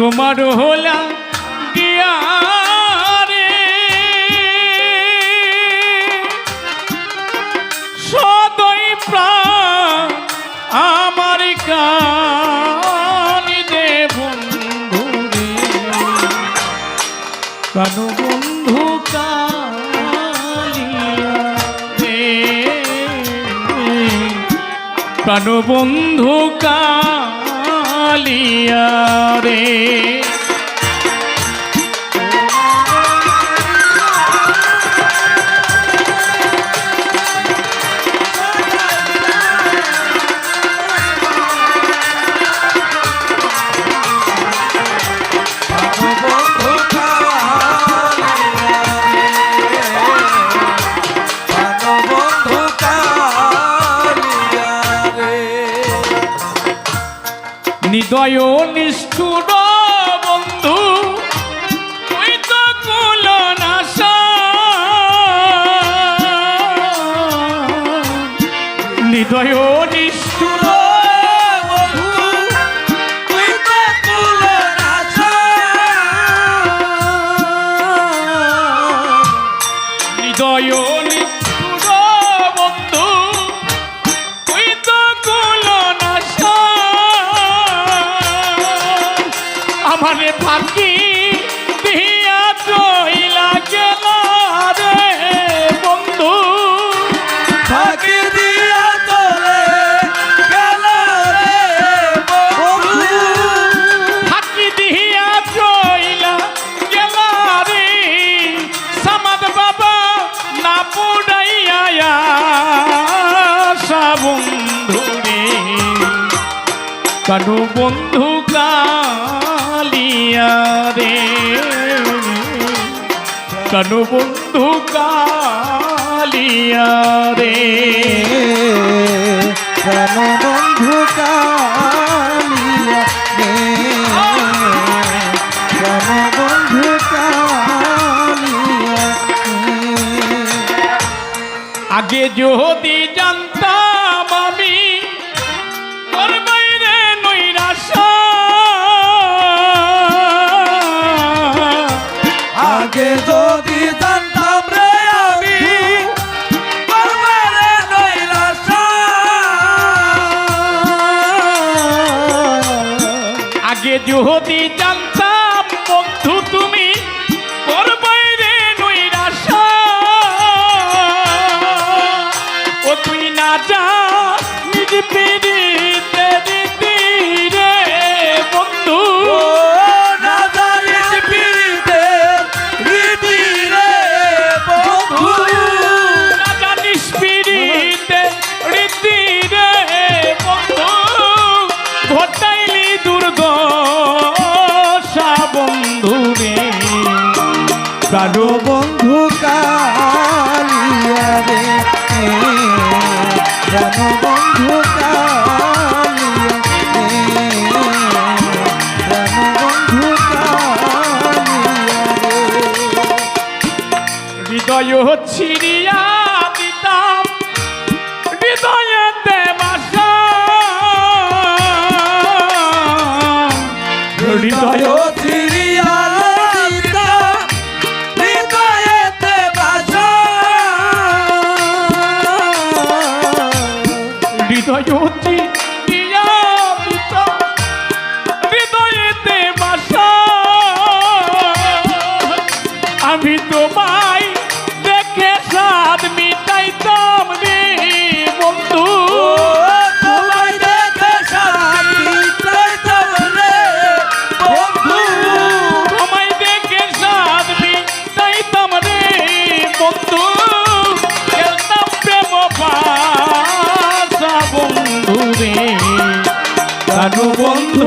তোমার হোলা দিয়া রে। সদই প্রাণ আমার কান বন্ধু কানু কান বন্ধু কানু বন্ধু কা বলিয়া রে। দয় নিষ্ঠুর বন্ধু তুই তো কুল নিদয় নিষ্ঠুর দয় নিষ্ঠুর বন্ধু আমার পাখি দিহি কানু বন্ধু কালিয়া রে। কানু বন্ধু কালিয়া রে। কানু বন্ধু কালিয়া রে। কানু বন্ধু কালিয়া আগে যদি আগে যদি জানতা কারও বন্ধু কালিয়া রে জানো বন্ধু হৃদয় কানু বন্ধু